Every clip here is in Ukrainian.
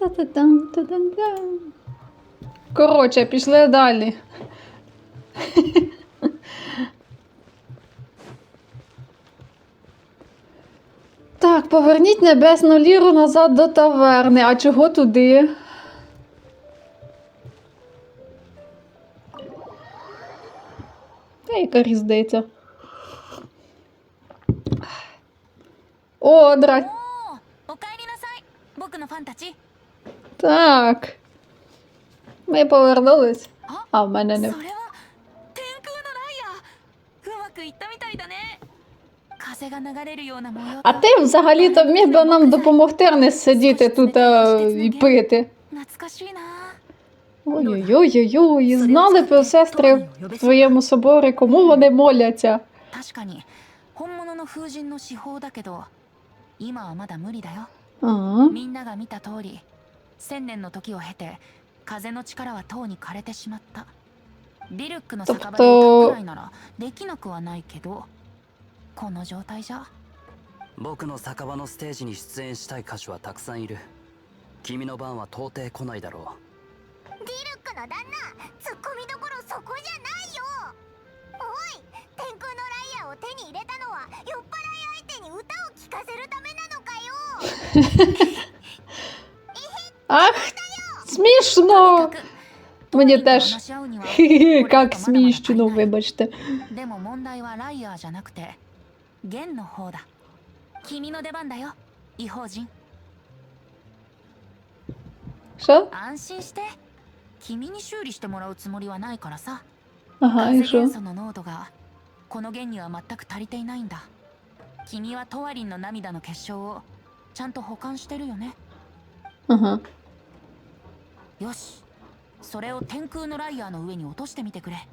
Та-дам-дам. Коротше, пішли далі. Так, поверніть небесну ліру назад до таверни. А чого туди? Та яка різниця? О, Так. Ми повернулись. あ А в мене それ не. は天空のライアーうまくいったみたいだね風が流れるような模様と А ти взагалі-то міг би нам допомогти, а не сидіти тут а, і пити. 懐かしいな Ой-ой-ой-ой, знали б сестри в твоєму соборі, кому вони моляться. 確かに本物の風神の至宝だけど今はまだ無理だよ Ага. 千年の時を経て風の力はとうに枯れてしまった。リルックの酒場でくらいならできなくはないけどこの状態じゃ。僕の酒場のステージに出演したい歌手はたくさんいる。君の番は到底来ないだろディルックの旦那ツッコミどころそこじゃないよ。おい天空のライアーを手に入れたのは酔っ払い相手に歌を聴かせるためなのかよ Ах, смішно! 目 Мені теж. Хі-хі, Як смішно, вибачте. でも問題はライアーじゃなくて弦の方だ君の出番だよ異邦人 Що? 安心して君に修理してもらうつもりはないからさ Ага, і 風 що? 元素の濃度がこの弦には全く足りていないんだ君はトワリンの涙の結晶をちゃんと保管してるよね Ага. よしそれを天空のライアーの上に落としてみてくれ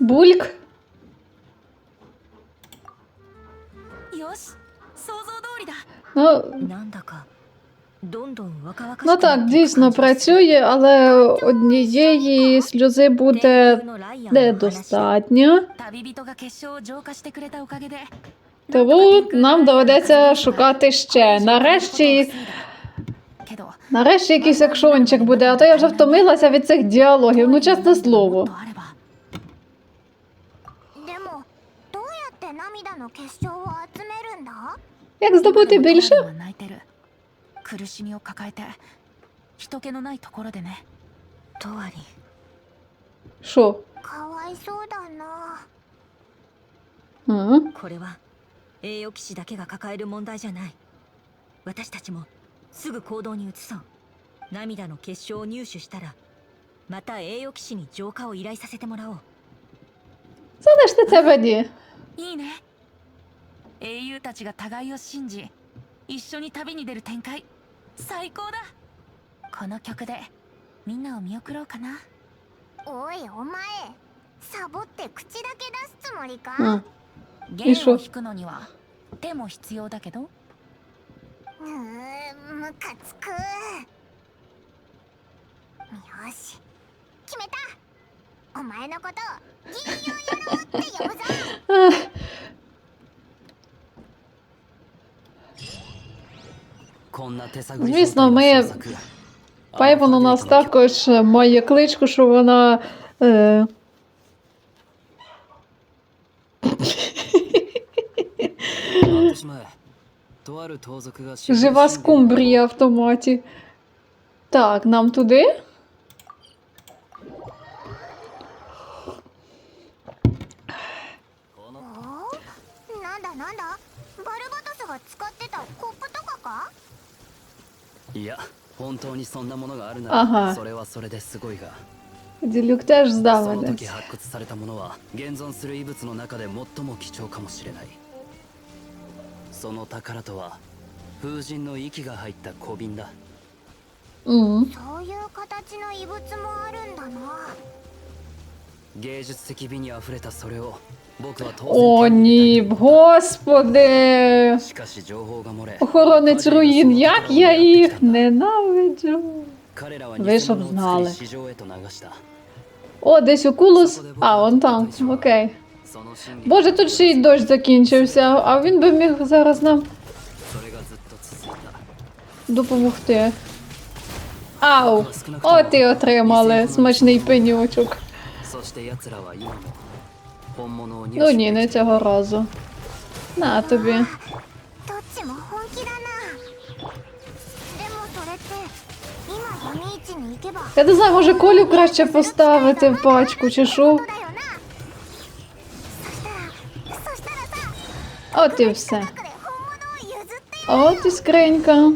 Бульк. よし想像通りだ Ну, なんだかどんどん若々しく ну так, дійсно працює, але однієї сльози буде недостатньо. 旅人が結晶を浄化してくれたおかげで тому нам доведеться шукати ще. Нарешті. Нарешті якийсь акшончик буде, а то я вже втомилася від цих діалогів. Ну, чесне слово. Як здобути більше? Що? Ага. これは栄誉騎士だけが抱える問題じゃない私たちもすぐ行動に移そう涙の結晶を入手したらまた栄誉騎士に浄化を依頼させてもらおう Залиште це мені. いいね英雄たちが互いを信じ一緒に旅に出る展開最高だこの曲でみんなを見送ろうかなおいお前サボって口だけ出すつもりか、 А. 弦しょを弾くのには手も必要だけどうーんムカつくよし決めたお前のことギリオン野郎って呼ぶぞ Ах, こんな手探り Звісно, 状態の ми 捜索 Пайвон у нас також має кличку, що вона. Е... Жива скумбрія в томаті. Так, нам туди. Ага. Ділюк теж здавається. その宝とは風神の息が入った小瓶だ М. そういう形の遺物もあるんだな芸術的美にあふれたそれを僕は当 О, 然手に入れたい ні, と思っ господи! たしかし情報が漏れ Охоронець руїн, як я їх ненавиджу. 彼らは Ви щоб 偽物を作 знали. り市場へと流した О, десь окулус. А, вон там. Окей. Боже, тут ще й дощ закінчився, а він би міг зараз нам допомогти. Ау! От і отримали смачний пенючок. Ну ні, не цього разу. На тобі. Я не знаю, може колю краще поставити в пачку, чи що? От і все. От і скринька.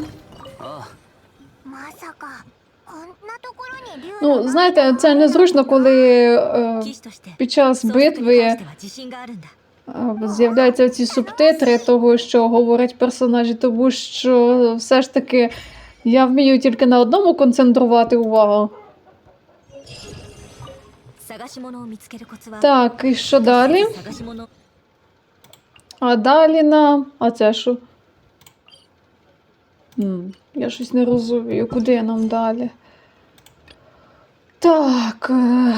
Ну, знаєте, це незручно, коли е, під час битви е, з'являються ці субтитри того, що говорять персонажі, тому що все ж таки я вмію тільки на одному концентрувати увагу. Так, і що далі? А далі нам... А це що? Я щось не розумію, куди я нам далі? Так. Е.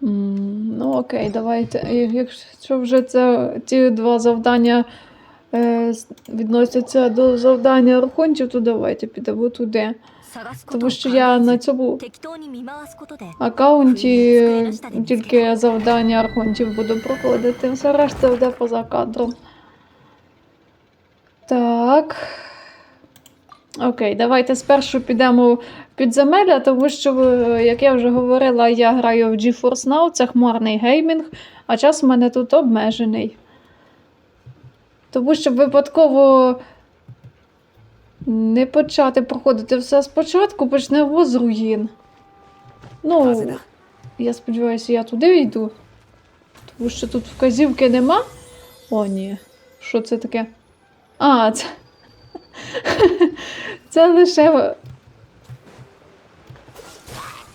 Ну, окей, давайте. Якщо вже це, ці два завдання е, відносяться до завдання рахунців, то давайте підемо туди. Тому що я на цьому аккаунті тільки завдання архонтів буду проходити. Все решта йде поза кадром. Так. Окей, давайте спершу підемо під земелля, тому що, е, як я вже говорила, я граю в GeForce Now, це хмарний геймінг, а час у мене тут обмежений. Тому що випадково не почати проходити все спочатку, почнемо з руїн. Ну, я сподіваюся, я туди йду. Тому що тут вказівки нема. О, ні. Що це таке? А, це. Це лише.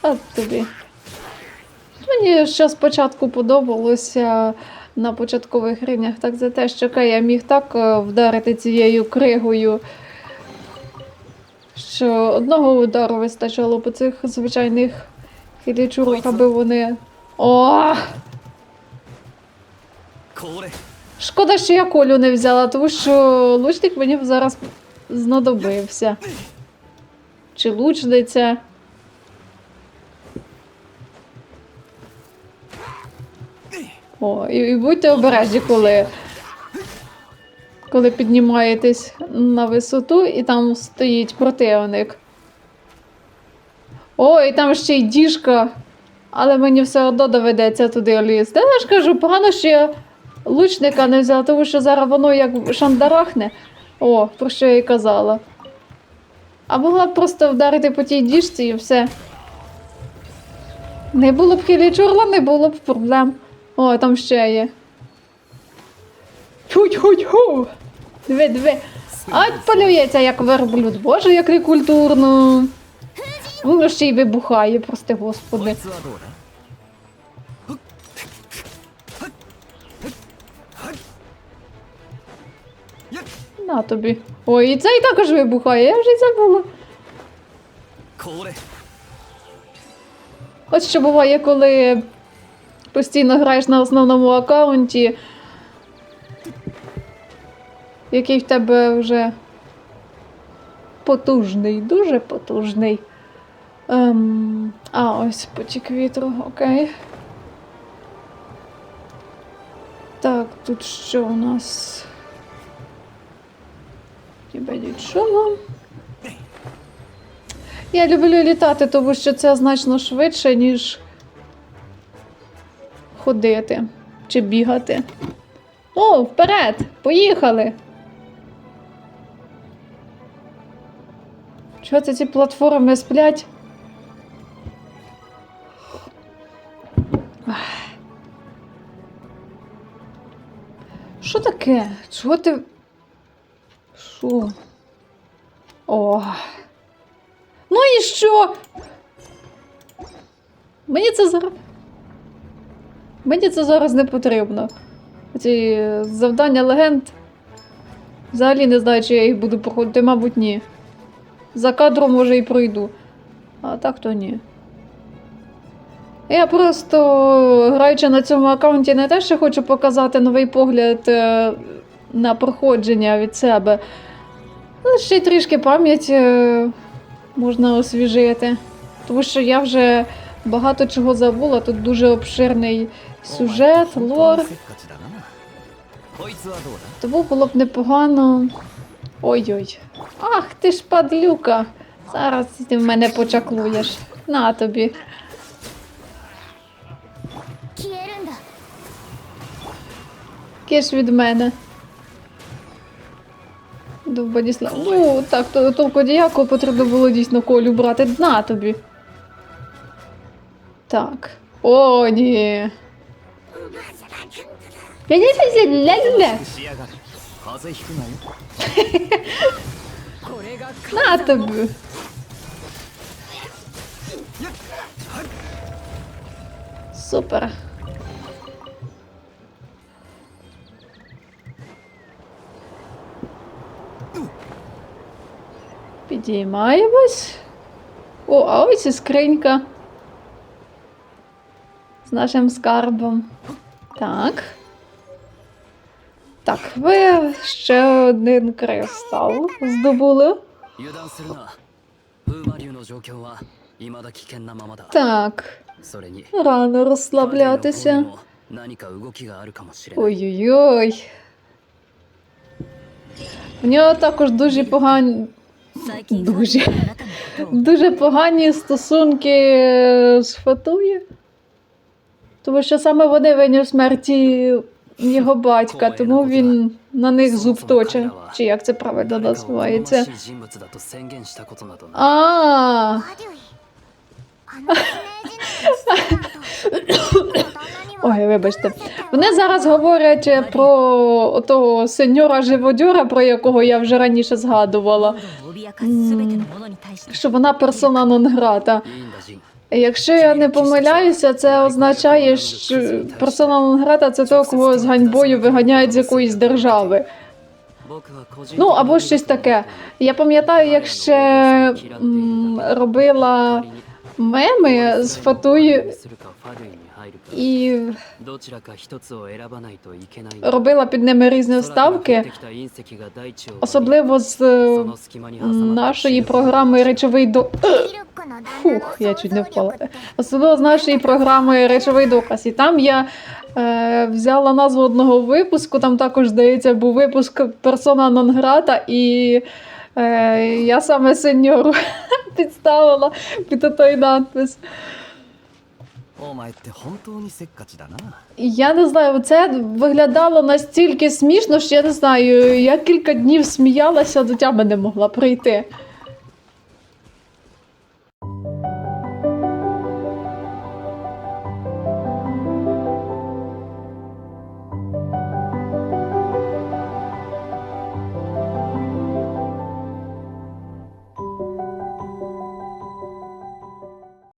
От тобі. Мені ще спочатку подобалося на початкових рівнях так за те, що я міг так е, вдарити цією кригою, що одного удару вистачало по цих звичайних хилічурах, аби вони. О! Шкода, що я колю не взяла, тому що лучник мені б зараз знадобився. Чи лучниця. О, і, і будьте обережні, коли, коли піднімаєтесь на висоту і там стоїть противник. О, і там ще й діжка. Але мені все одно доведеться туди лізти. Я ж кажу, погано, що я лучника не взяла, тому що зараз воно як шандарахне. О, про що я і казала. А могла б просто вдарити по тій діжці і все. Не було б хилі чорла, не було б проблем. О, там ще є. Тьфу-тьфу-тьфу! Диви, диви. Ать полюється, як верблюд. Боже, як культурно. Воно ще й вибухає, прости господи. На тобі. Ой, і цей також вибухає, я вже й забула. От що буває, коли постійно граєш на основному аккаунті який в тебе вже потужний, дуже потужний. Ем, а, ось потік вітру, окей. Так, тут що у нас? Тебе нічого. Я люблю літати, тому що це значно швидше, ніж ходити чи бігати. О, вперед! Поїхали! Чого це ці платформи сплять? Що таке? Чого ти. Що? О. Ну і що? Мені це зараз. Мені це зараз не потрібно. Ці е, завдання легенд. Взагалі не знаю, чи я їх буду проходити, мабуть, ні. За кадром може і пройду. А так то ні. Я просто, граючи на цьому аккаунті, не те, що хочу показати новий погляд е, на проходження від себе. Але ще й трішки пам'ять е, можна освіжити. Тому що я вже багато чого забула. Тут дуже обширний сюжет, лор. Тому було б непогано Ой-ой. Ах ти ж падлюка. Зараз ти в мене почаклуєш. На тобі. Киш від мене. Дубодісла. Ну, так, то толку діяко потрібно було дійсно колю брати. На тобі. Так. О, ні. Ля-ля-ля-ля-ля-ля. На тобі. Супер. Підіймаємось. О, а ось і скринька. З нашим скарбом. Так. Так, ви ще один кристал здобули. Так. Рано розслаблятися. Ой-ой-ой. У нього також дуже погані. Дуже дуже погані стосунки з фатою. Тому що саме вони винні в смерті його батька, тому він на них зуб точе. Чи як це правильно називається? А. Ой, вибачте. Вони зараз говорять е, про того сеньора живодюра, про якого я вже раніше згадувала. Що вона персона нон грата. Якщо я не помиляюся, це означає, що персона Лонгрета – це того, кого з ганьбою виганяють з якоїсь держави. Ну або щось таке. Я пам'ятаю, як ще м, робила меми з фатуї і робила під ними різні ставки, особливо з нашої програми речовий до. Фух, я чуть не впала. Особливо з нашої програми речовий доказ. І там я е, взяла назву одного випуску. Там також здається був випуск персона Нонграта, і е, я саме сеньору підставила під той надпис. Я не знаю, це виглядало настільки смішно, що я не знаю, я кілька днів сміялася, до тями не могла прийти.